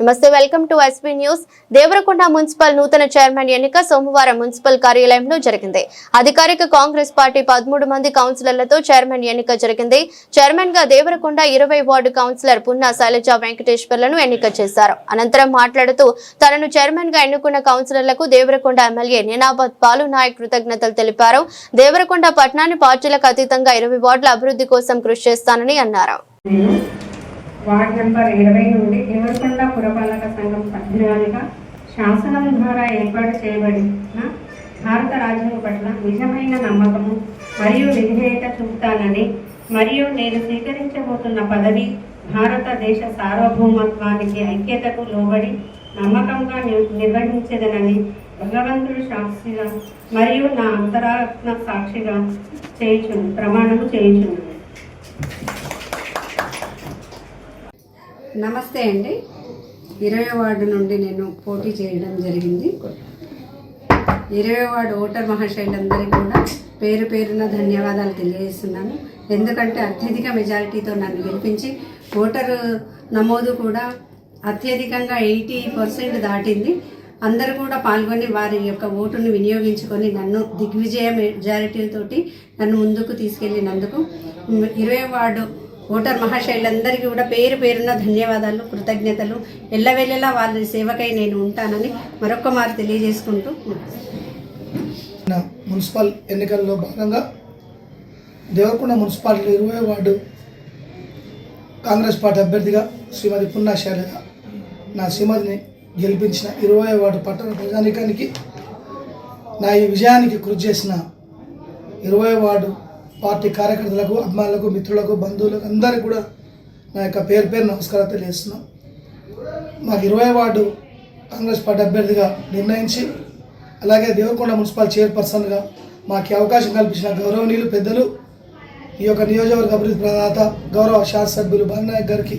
నమస్తే welcome to SP news. Devarakonda municipal నూతన chairman ఎన్నిక సోమవారం మున్సిపల్ కార్యాలయంలో జరిగింది. అధికారిక కాంగ్రెస్ పార్టీ పదమూడు మంది కౌన్సిలర్లతో చైర్మన్ ఎన్నిక జరిగింది. చైర్మన్గా దేవరకొండ ఇరవై వార్డు కౌన్సిలర్ పున్నా శైలజ వెంకటేశ్వర్లను ఎన్నిక చేశారు. అనంతరం మాట్లాడుతూ తనను చైర్మన్గా ఎన్నుకున్న కౌన్సిలర్లకు దేవరకొండ ఎమ్మెల్యే నినాబత్ పాలు నాయక్ కృతజ్ఞతలు తెలిపారు. దేవరకొండ పట్టణాన్ని పార్టీలకు అతీతంగా ఇరవై వార్డుల అభివృద్ధి కోసం కృషి చేస్తానని అన్నారు. వార్డ్ నెంబర్ ఇరవై నుండి ఇరవై సంఘం శాసనం ద్వారా ఏర్పాటు చేయబడిన భారత రాజ్యం పట్ల నిజమైన నమ్మకము మరియు విధేయత చూపుతానని మరియు నేను స్వీకరించబోతున్న పదవి భారతదేశ సార్వభౌమత్వానికి ఐక్యతకు లోబడి నమ్మకంగా ని- నిర్వహించదనని భగవంతుడు సాక్షిగా మరియు నా అంతరాత్మ సాక్షిగా చేయించు ప్రమాణము చేయించున్నాను. నమస్తే అండి. ఇరవై వార్డు నుండి నేను పోటీ చేయడం జరిగింది. ఇరవై వార్డు ఓటర్ మహాశైలందరికీ కూడా పేరు పేరున ధన్యవాదాలు తెలియజేస్తున్నాను. ఎందుకంటే అత్యధిక మెజారిటీతో నన్ను గెలిపించి ఓటరు నమోదు కూడా అత్యధికంగా ఎయిటీ పర్సెంట్ దాటింది. అందరూ కూడా పాల్గొని వారి యొక్క ఓటును వినియోగించుకొని నన్ను దిగ్విజయ మెజారిటీతోటి నన్ను ముందుకు తీసుకెళ్ళినందుకు. ఇరవై వార్డు ఓటర్ మహాశైలందరికీ కూడా పేరు పేరున ధన్యవాదాలు కృతజ్ఞతలు. ఎల్లవెల్లలా వాళ్ళ సేవకై నేను ఉంటానని మరొక్క మారు తెలియజేసుకుంటూ నా మున్సిపల్ ఎన్నికల్లో భాగంగా దేవరకొండ మున్సిపాలిటీ ఇరవై వార్డు కాంగ్రెస్ పార్టీ అభ్యర్థిగా శ్రీమతి పున్నా శైలజ నా శ్రీమతిని గెలిపించిన ఇరవై వార్డు పట్టణ ప్రజానికానికి నా ఈ విజయానికి కృషి చేసిన ఇరవై వార్డు పార్టీ కార్యకర్తలకు అభిమానులకు మిత్రులకు బంధువులకు అందరికీ కూడా నా యొక్క పేరు పేరు నమస్కారాలు తెలియజేస్తున్నాం. మాకు ఇరవై వార్డు కాంగ్రెస్ పార్టీ అభ్యర్థిగా నిర్ణయించి అలాగే దేవరకొండ మున్సిపల్ చైర్పర్సన్గా మాకు అవకాశం కల్పించిన గౌరవనీయులు పెద్దలు ఈ యొక్క నియోజకవర్గ అభివృద్ధి ప్రదాత గౌరవ శాసనసభ్యులు బాలనాయక్ గారికి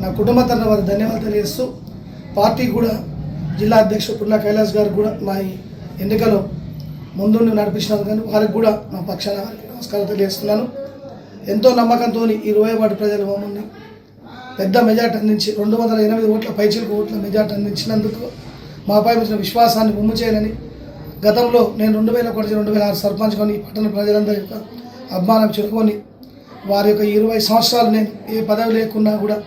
నా కుటుంబ తరఫున వారి ధన్యవాదాలు తెలియజేస్తూ పార్టీ కూడా జిల్లా అధ్యక్షుడు పున్నా కైలాస్ గారు కూడా మా ఈ ఎన్నికలో ముందుండి నడిపించినందుకు కానీ వారికి కూడా మా పక్షాన వారికి నమస్కారం తెలియజేస్తున్నాను. ఎంతో నమ్మకంతో ఇరవై వాటి ప్రజలు మమ్మల్ని పెద్ద మెజార్టీ అందించి రెండు వందల ఎనిమిది ఓట్ల పైచిలకు ఓట్ల మెజార్టీ అందించినందుకు మాపై వచ్చిన విశ్వాసాన్ని ఉమ్ము చేయాలని గతంలో నేను రెండు వేల ఒకటి రెండు వేల ఆరు సర్పంచ్ కొని పట్టణ ప్రజలందరి యొక్క అభిమానం చెరుకొని వారి యొక్క ఇరవై సంవత్సరాలు నేను ఏ పదవి లేకున్నా కూడా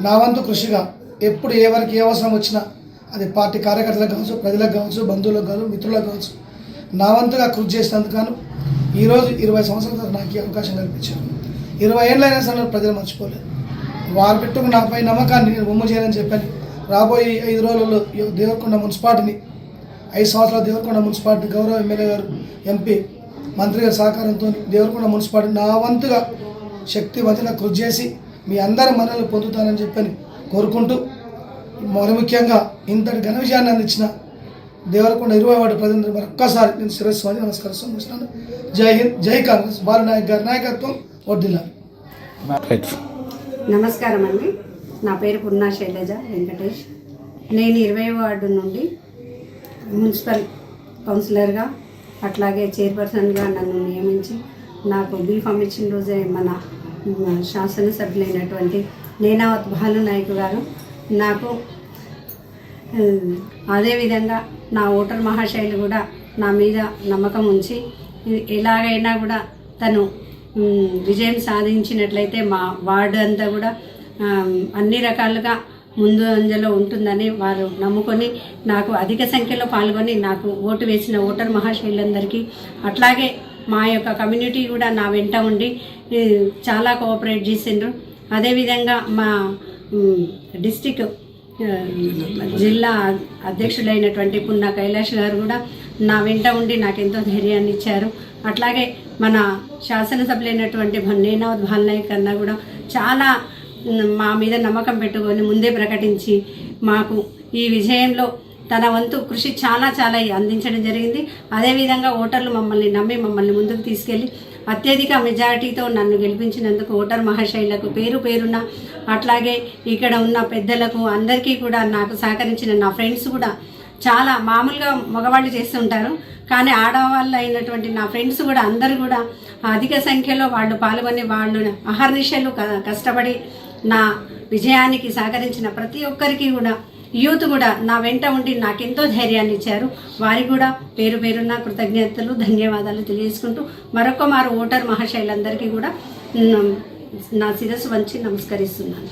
నా వంతు కృషిగా ఎప్పుడు ఎవరికి ఏ అవసరం వచ్చినా అది పార్టీ కార్యకర్తలకు కావచ్చు ప్రజలకు కావచ్చు బంధువులకు కావచ్చు మిత్రులకు కావచ్చు నా వంతుగా కృషి చేసినందుకు ఈరోజు ఇరవై సంవత్సరాల తర్వాత నాకు ఈ అవకాశం కల్పించాను ఇరవై ఏళ్ళైనా సరే ప్రజలు మర్చిపోలేదు. వారు పెట్టుకున్న నాపై నమ్మకాన్ని నేను బొమ్మ చేయాలని చెప్పాను. రాబోయే ఐదు రోజులలో దేవరకొండ మున్సిపాలిటీని ఐదు సంవత్సరాల దేవరకొండ మున్సిపాలిటీ గౌరవ ఎమ్మెల్యే గారు ఎంపీ మంత్రి గారి సహకారంతో దేవరకొండ మున్సిపాలిటీ నా వంతుగా శక్తివంతంగా కృషి చేసి మీ అందరి మనల్ని పొందుతానని చెప్పని కోరుకుంటూ మరి ముఖ్యంగా ఇంతటి ఘన విజయాన్ని అందించిన దేవరకొండ ఇరవై వాటి ప్రజలందరూ మరొక్కసారి నేను శిరస్సు అని నమస్కారం జై హింద్ జై కాంగ్రెస్. బాలనాయక్ గారి నాయకత్వం వడ్డిల్లా. నమస్కారం అండి. నా పేరు పున్నా శైలజ వెంకటేష్. నేను ఇరవై వార్డు నుండి మున్సిపల్ కౌన్సిలర్గా అట్లాగే చైర్పర్సన్గా నన్ను నియమించి నాకు బీఫామ్ ఇచ్చిన రోజే మన శాసనసభ్యులైనటువంటి నేనావత్ భాలు నాయక్ గారు. నాకు అదేవిధంగా నా ఓటర్ మహాశైలు కూడా నా మీద నమ్మకం ఉంచి ఎలాగైనా కూడా తను విజయం సాధించినట్లయితే మా వార్డు అంతా కూడా అన్ని రకాలుగా ముందు అంజలో ఉంటుందని వారు నమ్ముకొని నాకు అధిక సంఖ్యలో పాల్గొని నాకు ఓటు వేసిన ఓటర్ మహాశైలందరికీ అట్లాగే మా యొక్క కమ్యూనిటీ కూడా నా వెంట ఉండి చాలా కోఆపరేట్ చేసిండ్రు. అదేవిధంగా మా డిస్టిక్ జిల్లా అధ్యక్షులైనటువంటి పున్న కైలాష్ గారు కూడా నా వెంట ఉండి నాకెంతో ధైర్యాన్ని ఇచ్చారు. అట్లాగే మన శాసనసభ్యులైనటువంటి నేనావత్ భాల్నాయక్ కన్నా కూడా చాలా మా మీద నమ్మకం పెట్టుకొని ముందే ప్రకటించి మాకు ఈ విజయంలో తన వంతు కృషి చాలా చాలా అందించడం జరిగింది. అదేవిధంగా ఓటర్లు మమ్మల్ని నమ్మి మమ్మల్ని ముందుకు తీసుకెళ్ళి అత్యధిక మెజారిటీతో నన్ను గెలిపించినందుకు ఓటర్ మహాశైలకు పేరు పేరున అట్లాగే ఇక్కడ ఉన్న పెద్దలకు అందరికీ కూడా నాకు సహకరించిన నా ఫ్రెండ్స్ కూడా చాలా మామూలుగా మగవాళ్ళు చేస్తుంటారు కానీ ఆడవాళ్ళు అయినటువంటి నా ఫ్రెండ్స్ కూడా అందరూ కూడా అధిక సంఖ్యలో వాళ్ళు పాల్గొని వాళ్ళు అహర్నిశలు క- కష్టపడి నా విజయానికి సహకరించిన ప్రతి ఒక్కరికి కూడా యూత్ కూడా నా వెంట ఉండి నాకెంతో ధైర్యాన్ని ఇచ్చారు. వారికి కూడా పేరు పేరున్న కృతజ్ఞతలు ధన్యవాదాలు తెలియజేసుకుంటూ మరొక మారు ఓటర్ మహాశైలందరికీ కూడా నా శిరస్సు వంచి నమస్కరిస్తున్నాను.